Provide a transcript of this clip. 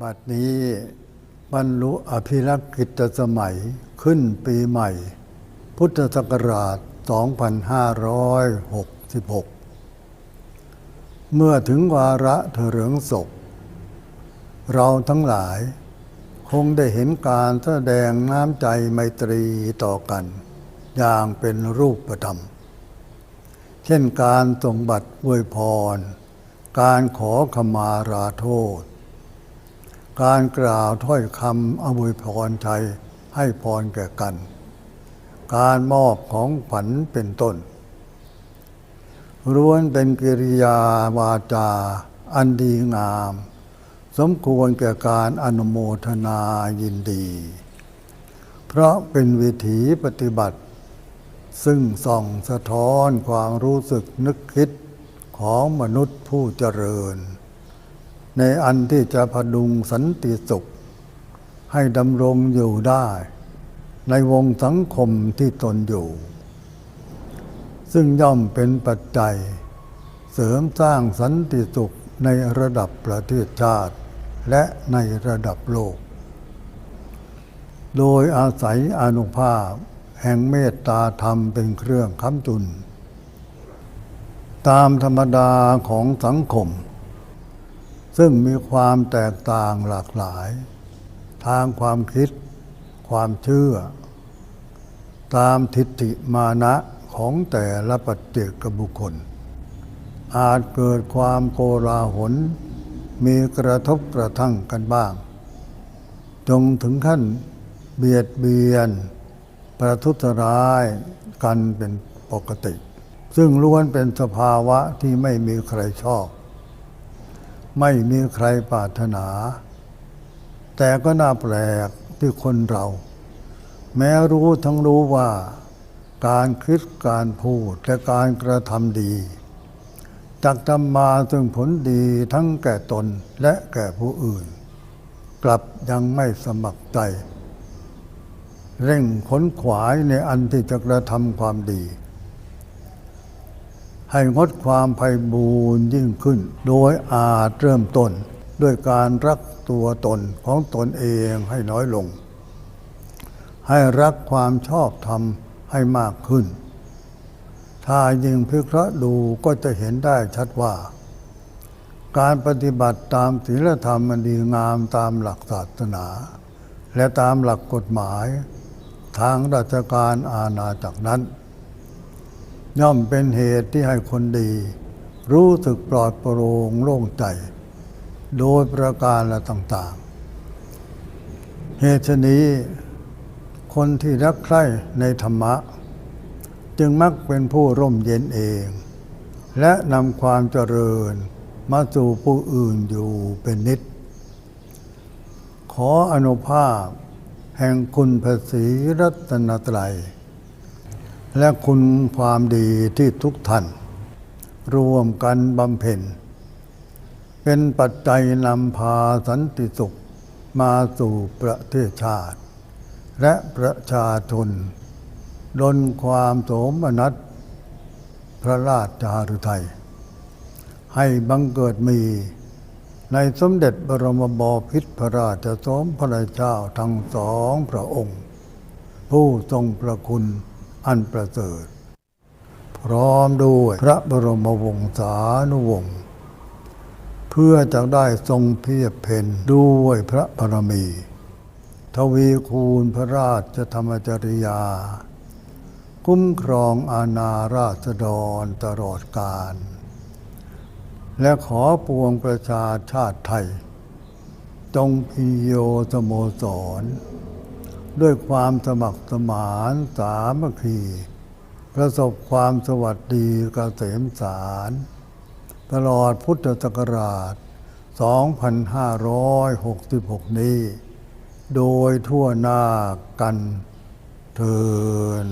บัดนี้บรรลุอภิรักษ์กิตสมัยขึ้นปีใหม่ พุทธศักราช 2566 เมื่อถึงวาระเถริงศพ เราทั้งหลายคงได้เห็นการแสดงน้ำใจไมตรีต่อกัน อย่างเป็นรูปธรรม เช่นการส่งบัตรอวยพร การขอขมาราโทษ การกล่าวถ้อยคำอวยพรใจให้พรแก่กัน การมอบของขวัญเป็นต้นล้วนเป็นกิริยาวาจา อันดีงาม สมควรแก่การอนุโมทนายินดี เพราะเป็นวิถีปฏิบัติ ซึ่งส่องสะท้อนความรู้สึกนึกคิดของมนุษย์ผู้เจริญ ในอันที่จะพดุงสันติสุข ให้ดำรงอยู่ได้ ในวงสังคมที่ตนอยู่ ซึ่งย่อมเป็นปัจจัย เสริมสร้างสันติสุขในระดับประเทศชาติ และในระดับโลก โดยอาศัยอนุภาพ แห่งเมตตาธรรมเป็นเครื่องค้ำจุน ตามธรรมดาของสังคม ซึ่งมีความแตกต่างหลากหลาย ทางความคิด ความเชื่อ ตามทิฏฐิมานะของแต่ละปัจเจกบุคคล อาจเกิดความโกลาหล มีกระทบกระทั่งกันบ้าง จงถึงขั้นเบียดเบียน ประทุษร้ายกันเป็นปกติ ซึ่งล้วนเป็นสภาวะที่ไม่มีใครชอบ ไม่มีใครปรารถนา แต่ก็น่าแปลกที่คนเรา แม้รู้ทั้งรู้ว่า การคิดการพูดและการกระทำดีจักทำมาซึ่งผลดีทั้งแก่ตนและแก่ผู้อื่น กลับยังไม่สมัครใจ เร่งขนขวายในอันที่จะกระทำความดี ให้งดความไพ่บูรยิ่งขึ้น โดยอาจเริ่มต้นด้วยการรักตัวตนของตนเองให้น้อยลง ให้รักความชอบธรรมให้มากขึ้น ถ้ายิ่งพิเคราะห์ดูก็จะเห็นได้ชัดว่า การปฏิบัติตามศีลธรรมอันดีงามตามหลักศาสนา และตามหลักกฎหมาย ทางราชการอาณาจักรนั้น ย่อมเป็นเหตุที่ให้คนดี รู้สึกปลอดโปร่งโล่งใจ โดยประการละต่างๆ เหตุนี้คนที่รักใคร่ในธรรมะ จึงมักเป็นผู้ร่มเย็นเอง และนำความเจริญมาสู่ผู้อื่นอยู่เป็นนิด ขออนุภาพ แห่งคุณภาษีรัตนตรัย และคุณความดีที่ทุกท่าน รวมกันบำเพ็ญ เป็นปัจจัยนำพาสันติสุขมาสู่ประเทศชาติ และประชาชนดลความโสมนัสพระราชจารุไทยให้บังเกิดมี ในสมเด็จบรมบพิตรพระราชสมพระเจ้าทั้งสองพระองค์ ผู้ทรงพระคุณอันประเสริฐพร้อมด้วยพระบรมวงศานุวงศ์เพื่อจะได้ทรงเพียบเพนด้วยพระบารมี ทวีคูณพระราชธรรมจริยา คุ้มครองอาณาราษฎรตลอดกาล และขอปวงประชาชาติไทย จงพิโยสโมสร ด้วยความสมัครสมานสามัคคีประสบความสวัสดีกเกษมสาร ตลอดพุทธศักราช 2566 นี้ โดยทั่วหน้ากันเทิน